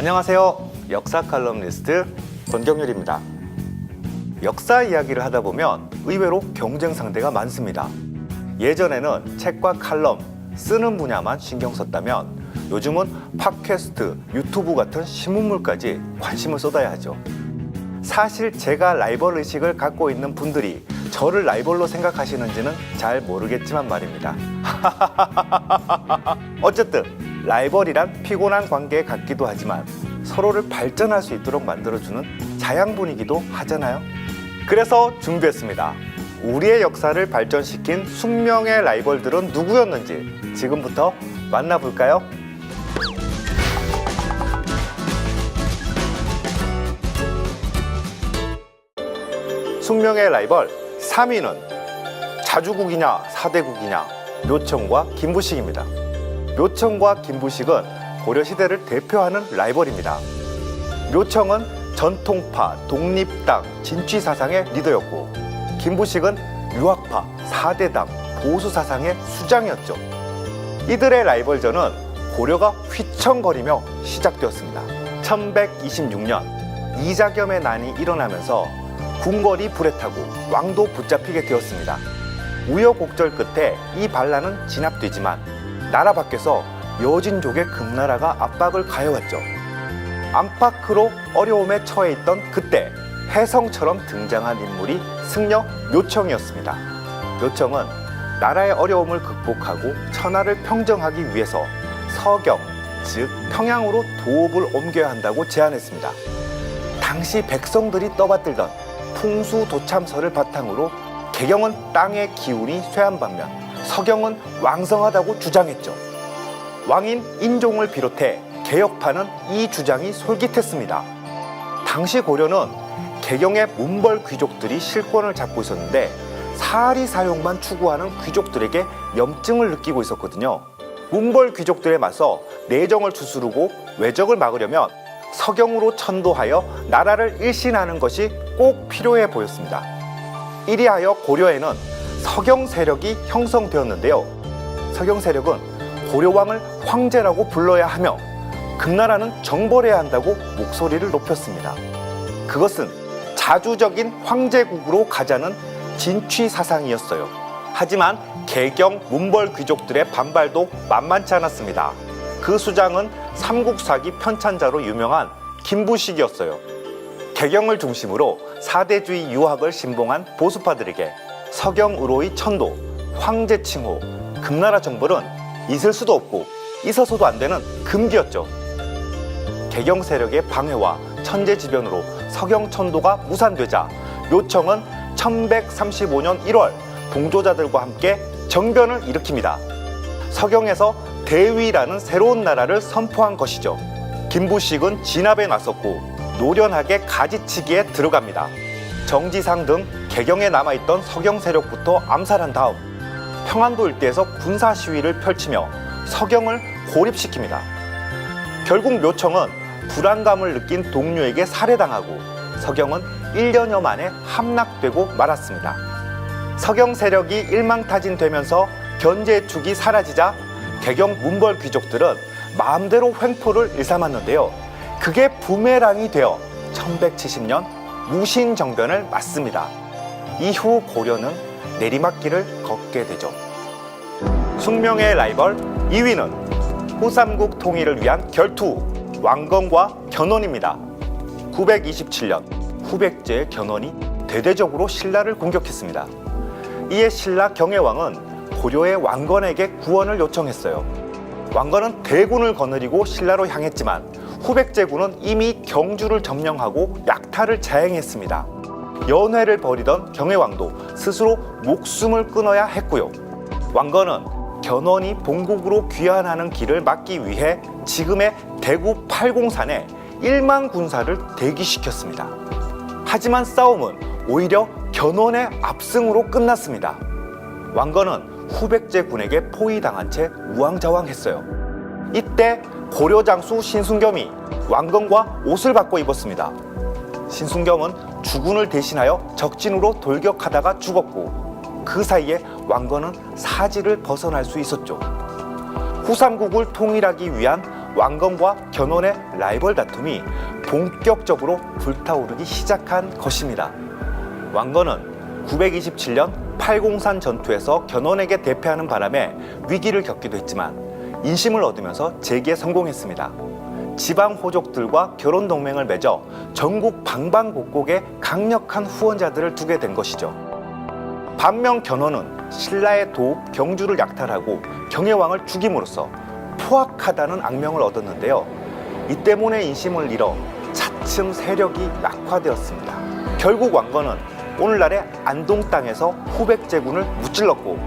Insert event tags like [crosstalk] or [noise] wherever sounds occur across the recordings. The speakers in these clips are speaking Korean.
안녕하세요. 역사 칼럼니스트 권경률입니다. 역사 이야기를 하다 보면 의외로 경쟁 상대가 많습니다. 예전에는 책과 칼럼 쓰는 분야만 신경 썼다면 요즘은 팟캐스트, 유튜브 같은 신문물까지 관심을 쏟아야 하죠. 사실 제가 라이벌 의식을 갖고 있는 분들이 저를 라이벌로 생각하시는지는 잘 모르겠지만 말입니다. [laughs] 어쨌든 라이벌이란 피곤한 관계 같기도 하지만 서로를 발전할 수 있도록 만들어주는 자양 분위기도 하잖아요. 그래서 준비했습니다. 우리의 역사를 발전시킨 숙명의 라이벌들은 누구였는지 지금부터 만나볼까요? 숙명의 라이벌 3위는 자주국이냐 사대국이냐 묘청과 김부식입니다. 묘청과 김부식은 고려 시대를 대표하는 라이벌입니다. 묘청은 전통파, 독립당, 진취 사상의 리더였고 김부식은 유학파, 사대당, 보수 사상의 수장이었죠. 이들의 라이벌전은 고려가 휘청거리며 시작되었습니다. 1126년 이자겸의 난이 일어나면서 궁궐이 불에 타고 왕도 붙잡히게 되었습니다. 우여곡절 끝에 이 반란은 진압되지만 나라 밖에서 여진족의 금나라가 압박을 가해왔죠. 안팎으로 어려움에 처해 있던 그때 혜성처럼 등장한 인물이 승려 묘청이었습니다. 묘청은 나라의 어려움을 극복하고 천하를 평정하기 위해서 서경, 즉 평양으로 도읍을 옮겨야 한다고 제안했습니다. 당시 백성들이 떠받들던 풍수 도참설을 바탕으로 개경은 땅의 기운이 쇠한 반면 서경은 왕성하다고 주장했죠. 왕인 인종을 비롯해 개혁파는 이 주장이 솔깃했습니다. 당시 고려는 개경의 문벌 귀족들이 실권을 잡고 있었는데 사리 사용만 추구하는 귀족들에게 염증을 느끼고 있었거든요. 문벌 귀족들에 맞서 내정을 추스르고 외적을 막으려면 서경으로 천도하여 나라를 일신하는 것이 꼭 필요해 보였습니다. 이리하여 고려에는 서경 세력이 형성되었는데요. 서경 세력은 고려왕을 황제라고 불러야 하며 금나라는 정벌해야 한다고 목소리를 높였습니다. 그것은 자주적인 황제국으로 가자는 진취 사상이었어요. 하지만 개경 문벌 귀족들의 반발도 만만치 않았습니다. 그 수장은 삼국사기 편찬자로 유명한 김부식이었어요. 개경을 중심으로 사대주의 유학을 신봉한 보수파들에게 서경으로의 천도, 황제 칭호, 금나라 정벌은 있을 수도 없고 있어서도 안 되는 금기였죠. 개경 세력의 방해와 천재지변으로 서경천도가 무산되자 묘청은 1135년 1월 동조자들과 함께 정변을 일으킵니다. 서경에서 대위라는 새로운 나라를 선포한 것이죠. 김부식은 진압에 나섰고 노련하게 가지치기에 들어갑니다. 정지상 등 개경에 남아있던 서경 세력부터 암살한 다음 평안도 일대에서 군사 시위를 펼치며 서경을 고립시킵니다. 결국 묘청은 불안감을 느낀 동료에게 살해당하고 서경은 1년여 만에 함락되고 말았습니다. 서경 세력이 일망타진되면서 견제의 축이 사라지자 개경 문벌 귀족들은 마음대로 횡포를 일삼았는데요. 그게 부메랑이 되어 1170년 무신정변을 맞습니다. 이후 고려는 내리막길을 걷게 되죠. 숙명의 라이벌 2위는 후삼국 통일을 위한 결투 왕건과 견훤입니다. 927년 후백제의 견훤이 대대적으로 신라를 공격했습니다. 이에 신라 경혜왕은 고려의 왕건에게 구원을 요청했어요. 왕건은 대군을 거느리고 신라로 향했지만 후백제군은 이미 경주를 점령하고 약탈을 자행했습니다. 연회를 벌이던 경혜왕도 스스로 목숨을 끊어야 했고요. 왕건은 견훤이 본국으로 귀환하는 길을 막기 위해 지금의 대구 팔공산에 1만 군사를 대기시켰습니다. 하지만 싸움은 오히려 견훤의 압승으로 끝났습니다. 왕건은 후백제 군에게 포위당한 채 우왕좌왕했어요. 이때 고려 장수 신순겸이 왕건과 옷을 바꿔 입었습니다. 신순겸은 주군을 대신하여 적진으로 돌격하다가 죽었고 그 사이에 왕건은 사지를 벗어날 수 있었죠. 후삼국을 통일하기 위한 왕건과 견훤의 라이벌 다툼이 본격적으로 불타오르기 시작한 것입니다. 왕건은 927년 팔공산 전투에서 견훤에게 대패하는 바람에 위기를 겪기도 했지만 인심을 얻으면서 재기에 성공했습니다. 지방 호족들과 결혼 동맹을 맺어 전국 방방곡곡에 강력한 후원자들을 두게 된 것이죠. 반면 견훤은 신라의 도읍 경주를 약탈하고 경혜왕을 죽임으로써 포악하다는 악명을 얻었는데요. 이 때문에 인심을 잃어 차츰 세력이 약화되었습니다. 결국 왕건은 오늘날의 안동 땅에서 후백 제군을 무찔렀고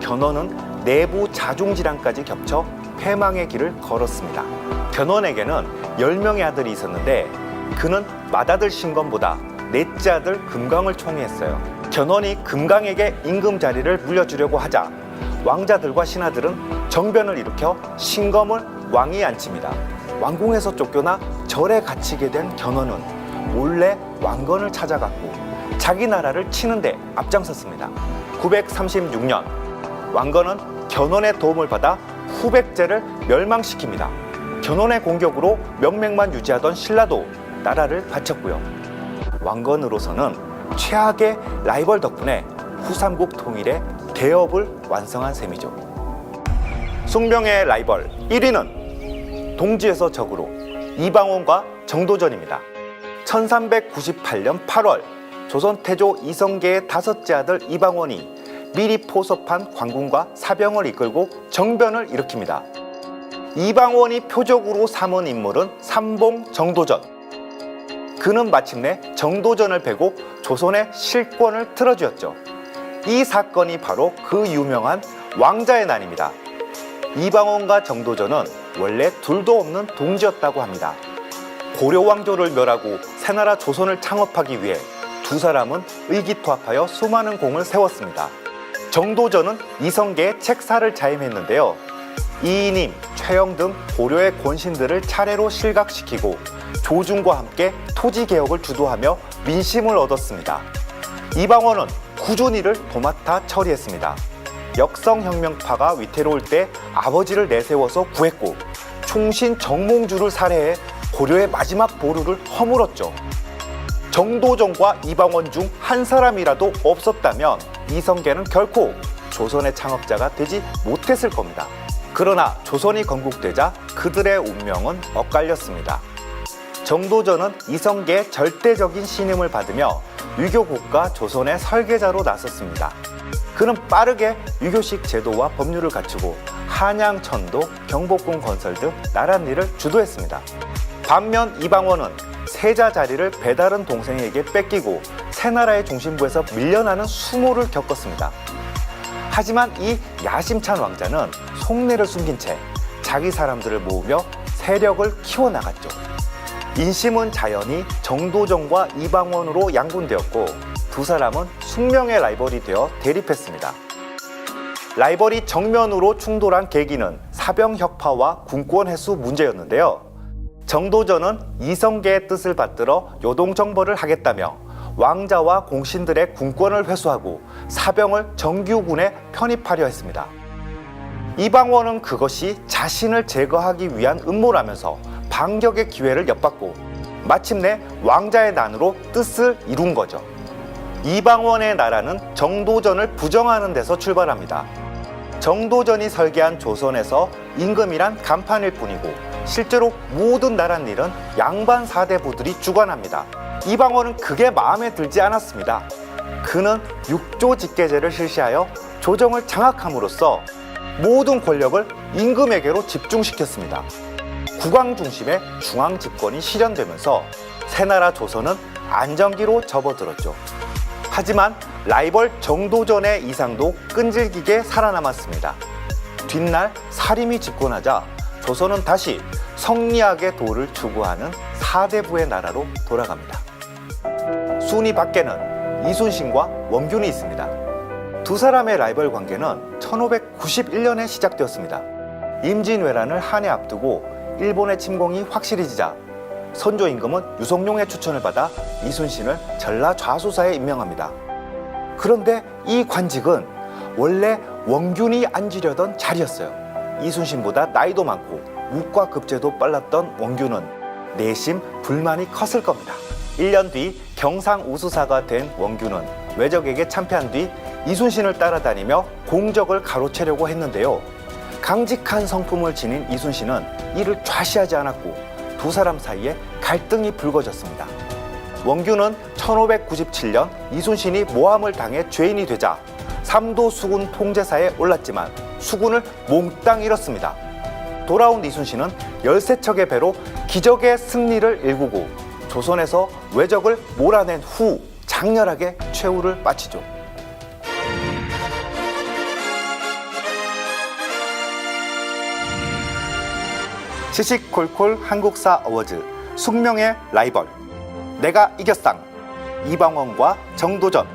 견훤은 내부 자중 질환까지 겹쳐 패망의 길을 걸었습니다. 견훤에게는 10명의 아들이 있었는데 그는 맏아들 신건보다 넷째 아들 금강을 총애했어요. 견훤이 금강에게 임금 자리를 물려주려고 하자 왕자들과 신하들은 정변을 일으켜 신검을 왕위에 앉힙니다. 왕궁에서 쫓겨나 절에 갇히게 된 견훤은 몰래 왕건을 찾아갔고 자기 나라를 치는데 앞장섰습니다. 936년 왕건은 견훤의 도움을 받아 후백제를 멸망시킵니다. 견훤의 공격으로 명맥만 유지하던 신라도 나라를 바쳤고요. 왕건으로서는 최악의 라이벌 덕분에 후삼국 통일의 대업을 완성한 셈이죠. 숙명의 라이벌 1위는 동지에서 적으로 이방원과 정도전입니다. 1398년 8월 조선 태조 이성계의 다섯째 아들 이방원이 미리 포섭한 관군과 사병을 이끌고 정변을 일으킵니다. 이방원이 표적으로 삼은 인물은 삼봉 정도전. 그는 마침내 정도전을 베고 조선의 실권을 틀어주었죠. 이 사건이 바로 그 유명한 왕자의 난입니다. 이방원과 정도전은 원래 둘도 없는 동지였다고 합니다. 고려 왕조를 멸하고 새나라 조선을 창업하기 위해 두 사람은 의기투합하여 수많은 공을 세웠습니다. 정도전은 이성계의 책사를 자임했는데요. 이인임, 최영 등 고려의 권신들을 차례로 실각시키고 조중과 함께 토지 개혁을 주도하며 민심을 얻었습니다. 이방원은 꾸준히를 도맡아 처리했습니다. 역성혁명파가 위태로울 때 아버지를 내세워서 구했고 충신 정몽주를 살해해 고려의 마지막 보루를 허물었죠. 정도전과 이방원 중 한 사람이라도 없었다면 이성계는 결코 조선의 창업자가 되지 못했을 겁니다. 그러나 조선이 건국되자 그들의 운명은 엇갈렸습니다. 정도전은 이성계의 절대적인 신임을 받으며 유교 국가 조선의 설계자로 나섰습니다. 그는 빠르게 유교식 제도와 법률을 갖추고 한양 천도, 경복궁 건설 등 나란 일을 주도했습니다. 반면 이방원은 세자 자리를 배다른 동생에게 뺏기고 새 나라의 중심부에서 밀려나는 수모를 겪었습니다. 하지만 이 야심찬 왕자는 속내를 숨긴 채 자기 사람들을 모으며 세력을 키워나갔죠. 인심은 자연히 정도전과 이방원으로 양분되었고 두 사람은 숙명의 라이벌이 되어 대립했습니다. 라이벌이 정면으로 충돌한 계기는 사병 혁파와 군권 횟수 문제였는데요. 정도전은 이성계의 뜻을 받들어 요동정벌을 하겠다며 왕자와 공신들의 군권을 회수하고 사병을 정규군에 편입하려 했습니다. 이방원은 그것이 자신을 제거하기 위한 음모라면서 반격의 기회를 엿봤고 마침내 왕자의 난으로 뜻을 이룬 거죠. 이방원의 나라는 정도전을 부정하는 데서 출발합니다. 정도전이 설계한 조선에서 임금이란 간판일 뿐이고 실제로 모든 나란 일은 양반 사대부들이 주관합니다. 이방원은 그게 마음에 들지 않았습니다. 그는 육조 직계제를 실시하여 조정을 장악함으로써 모든 권력을 임금에게로 집중시켰습니다. 국왕 중심의 중앙 집권이 실현되면서 새나라 조선은 안정기로 접어들었죠. 하지만 라이벌 정도전의 이상도 끈질기게 살아남았습니다. 뒷날 사림이 집권하자 조선은 다시 성리학의 도를 추구하는 사대부의 나라로 돌아갑니다. 순위 밖에는 이순신과 원균이 있습니다. 두 사람의 라이벌 관계는 1591년에 시작되었습니다. 임진왜란을 한 해 앞두고 일본의 침공이 확실해지자 선조 임금은 유성룡의 추천을 받아 이순신을 전라 좌수사에 임명합니다. 그런데 이 관직은 원래 원균이 앉으려던 자리였어요. 이순신보다 나이도 많고 우과 급제도 빨랐던 원규는 내심 불만이 컸을 겁니다. 1년 뒤 경상 우수사가 된 원규는 외적에게 참패한 뒤 이순신을 따라다니며 공적을 가로채려고 했는데요. 강직한 성품을 지닌 이순신은 이를 좌시하지 않았고 두 사람 사이에 갈등이 불거졌습니다. 원규는 1597년 이순신이 모함을 당해 죄인이 되자 삼도 수군 통제사에 올랐지만 수군을 몽땅 잃었습니다. 돌아온 이순신은 13척의 배로 기적의 승리를 일구고 조선에서 외적을 몰아낸 후 장렬하게 최후를 마치죠. 시시콜콜 한국사 어워즈 숙명의 라이벌 내가 이겼상 이방원과 정도전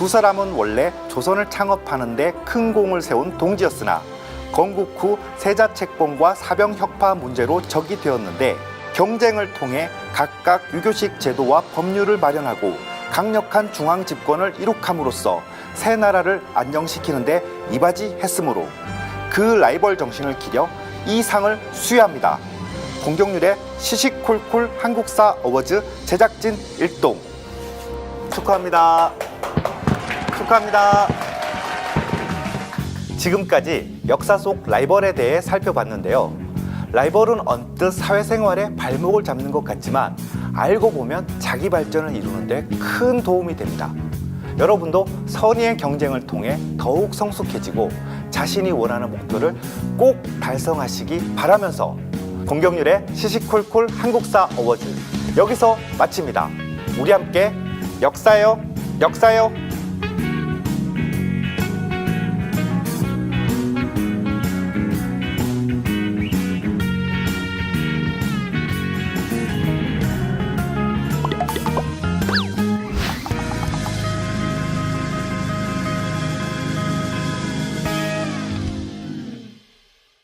두 사람은 원래 조선을 창업하는데 큰 공을 세운 동지였으나 건국 후 세자 책봉과 사병 혁파 문제로 적이 되었는데 경쟁을 통해 각각 유교식 제도와 법률을 마련하고 강력한 중앙 집권을 이룩함으로써 새 나라를 안정시키는데 이바지했으므로 그 라이벌 정신을 기려 이 상을 수여합니다. 공격률의 시시콜콜 한국사 어워즈 제작진 일동 축하합니다. 축하합니다. 지금까지 역사 속 라이벌에 대해 살펴봤는데요. 라이벌은 언뜻 사회생활에 발목을 잡는 것 같지만 알고 보면 자기 발전을 이루는데 큰 도움이 됩니다. 여러분도 선의의 경쟁을 통해 더욱 성숙해지고 자신이 원하는 목표를 꼭 달성하시기 바라면서 공격률의 시시콜콜 한국사 어워즈 여기서 마칩니다. 우리 함께 역사요, 역사요,